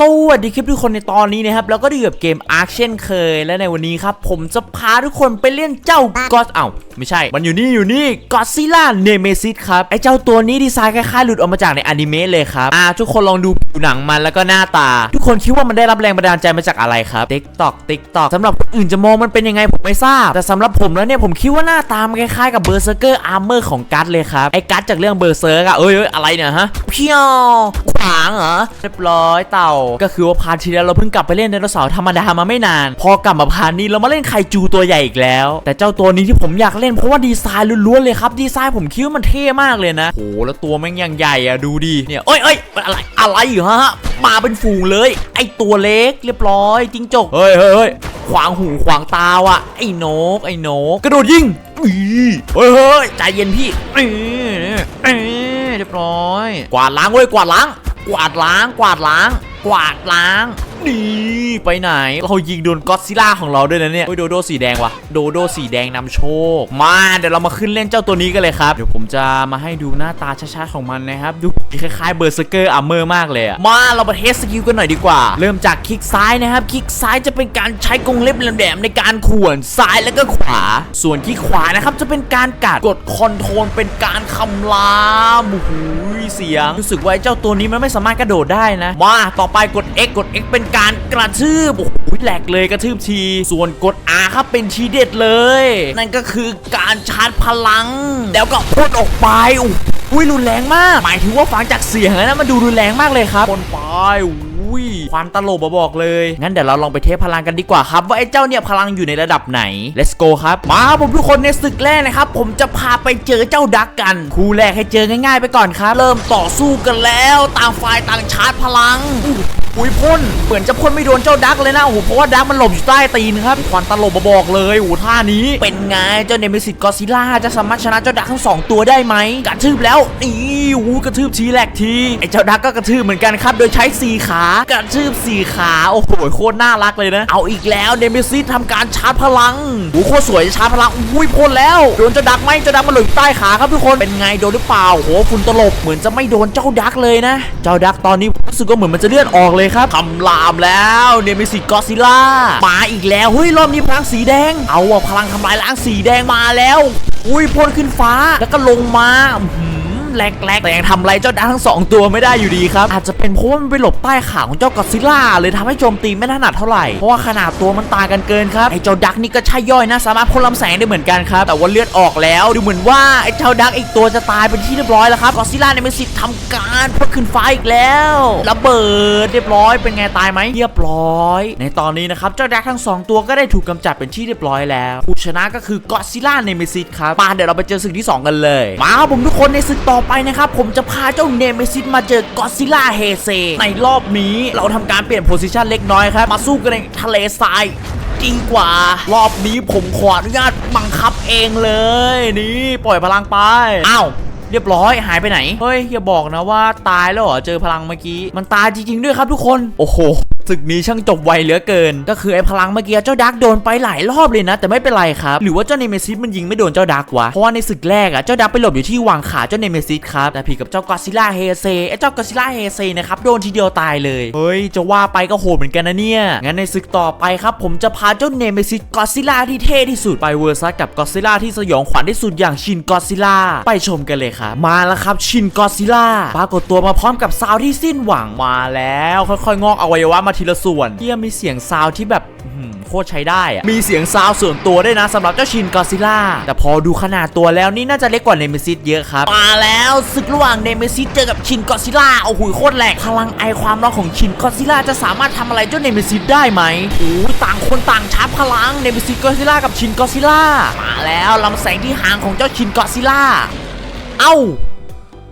สวัสดีคลิปทุกคนในตอนนี้นะครับแล้วก็อยู่กับเกม Ark เช่นเคย และในวันนี้ครับ ผมจะพาทุกคนไปเล่นเจ้าก็เอ้าไม่ใช่ มันอยู่นี่อยู่นี่ก็ซิล่าเนเมซิสครับ ไอเจ้าตัวนี้ดีไซน์คล้ายๆหลุดออกมาจากในอนิเมะเลยครับ อ่า ทุกคนลองดูผิวหนังมันแล้วก็หน้าตา ทุกคนคิดว่ามันได้รับแรงบันดาลใจมาจากอะไรครับติ๊กตอกติ๊กตอกสำหรับคนอื่นจะมองมันเป็นยังไงผมไม่ทราบ แต่สำหรับผมแล้วเนี่ยผมคิดว่าหน้าตามันคล้ายๆกับเบอร์เซอร์เกอร์อาร์เมอร์ของกัตเลยครับไอกัตจากเรื่องเบอร์เซอร์อะเอ้ยอะไรเนี่ยฮะเพียวขวางเหรอเรียบร้อยเต่าก็คือว่าพาร์ทที่แล้วเราเพิ่งกลับไปเล่นไดโนเสาร์ธรรมดามาไม่นาน พอกลับมาพาร์ทนี้เรามาเล่นไคจูตัวใหญ่อีกแล้ว แต่เจ้าตัวนี้ที่ผมอยากเล่นเพราะว่าดีไซน์ล้วนๆเลยครับดีไซน์ผมคิดว่ามันเท่มากเลยนะโหแล้วตัวแม่งยังใหญ่อะดูดิเนี่ยเอ้ยเอ้ยมันอะไรอะไรเหรอฮะมาเป็นฝูงเลย ไอตัวเล็กเรียบร้อยจิงจกเฮ้ยเฮ้ยเฮ้ยขวางหูขวางตาว่ะไอ้นกไอ้นกกระโดดยิงอีเฮ้ยเฮ้ยใจเย็นพี่เอีอีเรียบร้อย กวาดล้างเว้ยกวาดล้าง กวาดล้างกวาดล้างกวาดล้างนี่ไปไหน เรายิงโดนก็อดซิล่าของเราด้วยนะเนี่ยเฮ้ยโดโดสีแดงวะโดโดสีแดงนำโชค มาเดี๋ยวเรามาขึ้นเล่นเจ้าตัวนี้กันเลยครับ เดี๋ยวผมจะมาให้ดูหน้าตาช้าๆของมันนะครับ ดูคล้ายๆเบอร์เซอร์เกอร์อัมเมอร์มากเลยอะมาเรามาเทสสกิลกันหน่อยดีกว่า เริ่มจากคลิกซ้ายนะครับ คลิกซ้ายจะเป็นการใช้กรงเล็บแหลมๆในการข่วนซ้ายแล้วก็ขวา ส่วนคลิกขวานะครับจะเป็นการกัดกดคอนโทรลเป็นการคำรามโอ้โหเสียงรู้สึกว่าเจ้าตัวนี้มันไม่สามารถกระโดดได้นะ มาต่อไปกด X กด X เป็นการกระทืบโอ้โหแหลกเลยกระทืบทีส่วนกด R ครับเป็นทีเด็ดเลย นั่นก็คือการชาร์จพลัง แล้วก็พ่นออกไปอุ้ยรุนแรงมาก หมายถึงว่าฟังจากเสียงนะมันดูรุนแรงมากเลยครับพ่นไป อุ้ยความตลบบอกเลย งั้นเดี๋ยวเราลองไปเทสพลังกันดีกว่าครับ ว่าไอ้เจ้าเนี่ยพลังอยู่ในระดับไหน let's go ครับ มาครับผมทุกคนในศึกแรกนะครับ ผมจะพาไปเจอเจ้าดักกัน คู่แรกให้เจอง่ายๆไปก่อนครับ เริ่มต่อสู้กันแล้ว ต่างฝ่ายต่างชาร์จพลัง อุ้ยพ่นเหมือนจะพ่นไม่โดนเจ้าดักเลยนะโอ้โหเพราะว่าดักมันหลบอยู่ใต้ตีนครับควันตลบมาบอกเลยโอ้โหท่านี้ เป็นไงเจ้าเนมิสิตกอซิล่าจะสามารถชนะเจ้าดักทั้งสองตัวได้ไหมกระทืบแล้วนี่โอ้กระทืบทีแรกทีไอเจ้าดักก็กระทืบเหมือนกันครับ โดยใช้สี่ขากระทืบสี่ขาโอ้โหโคตรน่ารักเลยนะ เอาอีกแล้วเนมิสิตทำการชาร์จพลังโอ้โหโคตรสวยชาร์จพลังอุ้ยพ่นแล้วโดนเจ้าดักไหมเจ้าดักมันหลบอยู่ใต้ขาครับทุกคนเป็นไงโดนหรือเปล่าโอ้โหฝุ่นตลบเหมือนจะไม่โดนเจ้าดักเลยนะ เจ้าดักตอนนี้รู้สึกว่าเหมือนมันจะเลือนออกเลยครับคำรามแล้วเนมิสิกอซิล่ามาอีกแล้วเฮ้ยรอบนี้พลังสีแดง เอาพลังทำลายล้างสีแดงมาแล้ว อุ้ยพ่นขึ้นฟ้าแล้วก็ลงมา แหลกๆแต่ยังทำอะไรเจ้าดักทั้งสองตัวไม่ได้อยู่ดีครับ อาจจะเป็นเพราะว่ามันไปหลบใต้ขาของเจ้ากอซิล่าเลยทำให้โจมตีไม่ถนัดเท่าไหร่ เพราะว่าขนาดตัวมันต่างกันเกินครับไอ้เจ้าดักนี่ก็ใช่ย่อยนะ สามารถพ่นลำแสงได้เหมือนกันครับ แต่ว่าเลือดออกแล้วดูเหมือนว่าไอ้เจ้าดักอีกตัวจะตายเป็นที่เรียบร้อยแล้วครับกอซิล่าเนี่ยมีสิทธิ์ทำการพ่นขึ้นฟ้าอีกแล้วระเบิดเรียบร้อยเป็นไงตายไหมเรียบร้อย ในตอนนี้นะครับเจ้าดักทั้งสองตัวก็ได้ถูกกำจัดเป็นที่เรียบร้อยแล้ว ผู้ชนะก็คือกอซิล่าเนมิซิสครับมาเดี๋ยวเราไปเจอศึกที่สองกันเลย มาครับผมทุกคนในศึกต่อไปนะครับ ผมจะพาเจ้าเนมิซิสมาเจอกอซิล่าเฮเซในรอบนี้เราทำการเปลี่ยนโพซิชันเล็กน้อยครับ มาสู้กันในทะเลทรายจริงกว่ารอบนี้ผมขออนุญาตบังคับเองเลย นี่ปล่อยพลังไปอ้าวเรียบร้อยหายไปไหน เฮ้ยอย่าบอกนะว่าตายแล้วเหรอเจอพลังเมื่อกี้ มันตายจริง ๆ ด้วยครับทุกคน โอ้โห ศึกนี้ช่างจบไวเหลือเกิน ก็คือไอ้พลังเมื่อกี้เจ้าดักโดนไปหลายรอบเลยนะ แต่ไม่เป็นไรครับ หรือว่าเจ้าเนเมซิสมันยิงไม่โดนเจ้าดักวะเพราะว่าในศึกแรกอะเจ้าดักไปหลบอยู่ที่วางขาเจ้าเนเมซิสครับแต่ผิดกับเจ้ากอซิล่าเฮเซไอ้เจ้ากอซิล่าเฮเซนะครับโดนทีเดียวตายเลยเฮ้ยจะว่าไปก็โหดเหมือนกันนะเนี่ยงั้นในศึกต่อไปครับ ผมจะพาเจ้าเนเมซิสกอซิล่าที่เท่ที่สุดไปเวอร์ซัสกับกอซิล่าที่สยองขวัญที่สุดอย่างชินกอซิล่าไปชมกันเลยครับมาแล้วครับชินกอซิล่าปรากฏตัวมาพร้อมกับซาวที่สิ้นหวังมาแล้วค่อยๆงอกอวัยวะมาทีละส่วนเที่ยมีเสียงซาวที่แบบโคตรใช้ได้อะมีเสียงซาวส่วนตัวด้วยนะสำหรับเจ้าชินกอซิล่า แต่พอดูขนาดตัวแล้วนี่น่าจะเล็กกว่าเนเมซิสเยอะครับ มาแล้วศึกระหว่างเนเมซิสเจอกับชินกอซิล่าโอ้โหโคตรแหลกพลังไอความร้อนของชินกอซิล่าจะสามารถทำอะไรเจ้าเนเมซิสได้ไหมโอ้ต่างคนต่างชาร์จพลังเนเมซิสกอซิล่ากับชินกอซิล่ามาแล้วลำแสงที่หางของเจ้าชินกอซิล่าเอ้า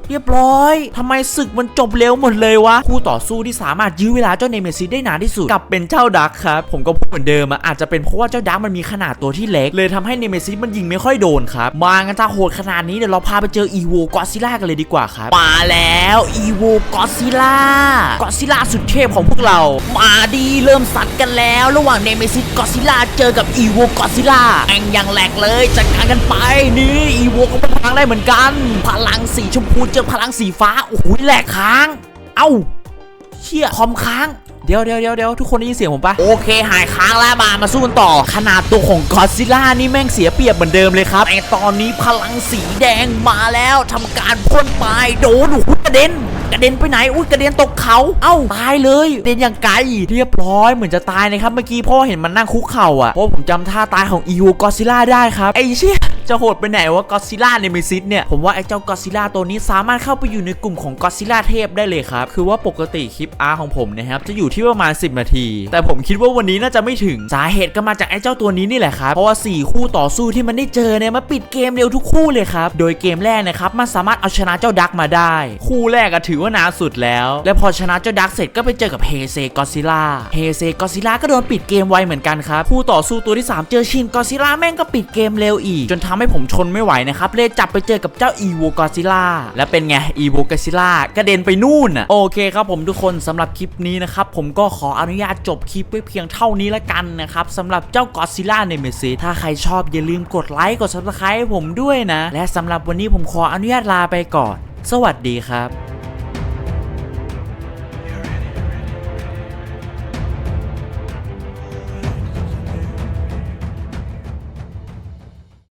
เรียบร้อยทำไมศึกมันจบเร็วหมดเลยวะ คู่ต่อสู้ที่สามารถยื้อเวลาเจ้าเนเมซิสได้นานที่สุดกับเป็นเจ้าดักครับ ผมก็พูดเหมือนเดิมอะอาจจะเป็นเพราะว่าเจ้าดักมันมีขนาดตัวที่เล็ก เลยทำให้เนเมซิสมันยิงไม่ค่อยโดนครับ มากันจะโหดขนาดนี้เดี๋ยวเราพาไปเจออีโวกอซิล่ากันเลยดีกว่าครับ มาแล้วอีโวกอซิล่ากอซิล่าสุดเทพของพวกเรา มาดีเริ่มสัตว์กันแล้ว ระหว่างเนเมซิสกอซิล่าเจอกับอีโวกอซิล่าแองยังแหลกเลยจัดการกันไปนี่อีโวก็พลังได้เหมือนกัน พลังสีชมพูเจอพลังสีฟ้า โอ้โหแหลกค้าง เอ้าเชี่ยคอมค้างเดี๋ยวเดี๋ยวเดี๋ยวเดี๋ยวทุกคนได้ยินเสียงผมปะโอเค หายค้างแล้วมามาสู้กันต่อ ขนาดตัวของกอซิล่านี่แม่งเสียเปรียบเหมือนเดิมเลยครับแต่ตอนนี้พลังสีแดงมาแล้วทำการพ่นไปโดนโอ้โหกระเด็นกระเด็นไปไหน อุ้ยกระเด็นตกเขา เอ้าตายเลยกระเด็นอย่างไกลเรียบร้อยเหมือนจะตายนะครับเมื่อกี้พ่อเห็นมันนั่งคุกเข่าอะเพราะผมจำท่าตายของอีวูกอซิล่าได้ครับไอ้เชี่ย จะโหดไปไหนวะกอซิล่าในมิซิสเนี่ย ผมว่าไอ้เจ้ากอซิล่าตัวนี้สามารถเข้าไปอยู่ในกลุ่มของกอซิล่าเทพได้เลยครับ คือว่าปกติคลิปอาร์ของผมนะครับจะอยู่ที่ประมาณ 10 นาที แต่ผมคิดว่าวันนี้น่าจะไม่ถึงสาเหตุก็มาจากไอ้เจ้าตัวนี้นี่แหละครับเพราะว่า 4 คู่ต่อสู้ที่มันได้เจอเนี่ยมาปิดเกมเร็วทุกคู่เลยครับโดยเกมแรกนะครับมันสามารถเอาชนะเจ้าดักมาได้ คู่แรกก็ถือว่านานสุดแล้ว และพอชนะเจ้าดักเสร็จก็ไปเจอกับเฮเซกอซิล่าเฮเซกอซิล่าก็โดนปิดเกมไวเหมือนกันครับคู่ต่อสู้ตัวที่ 3 เจอชินกอซิล่าแม่งก็ปิดเกมเร็วอีกจนทำให้ผมชนไม่ไหวนะครับเลยจับไปเจอกับเจ้าอีโวกอซิล่าและเป็นไงอีโวกอซิล่ากระเด็นไปนู่นอะโอเคครับผมทุกคนสำหรับคลิปนี้นะครับผมก็ขออนุญาตจบคลิปไว้เพียงเท่านี้ละกันนะครับสำหรับเจ้ากอซิล่าในเมซีถ้าใครชอบอย่าลืมกดไลค์กด subscribe ให้ผมด้วยนะ และสำหรับวันนี้ผมขออนุญาตลาไปก่อน สวัสดีครับ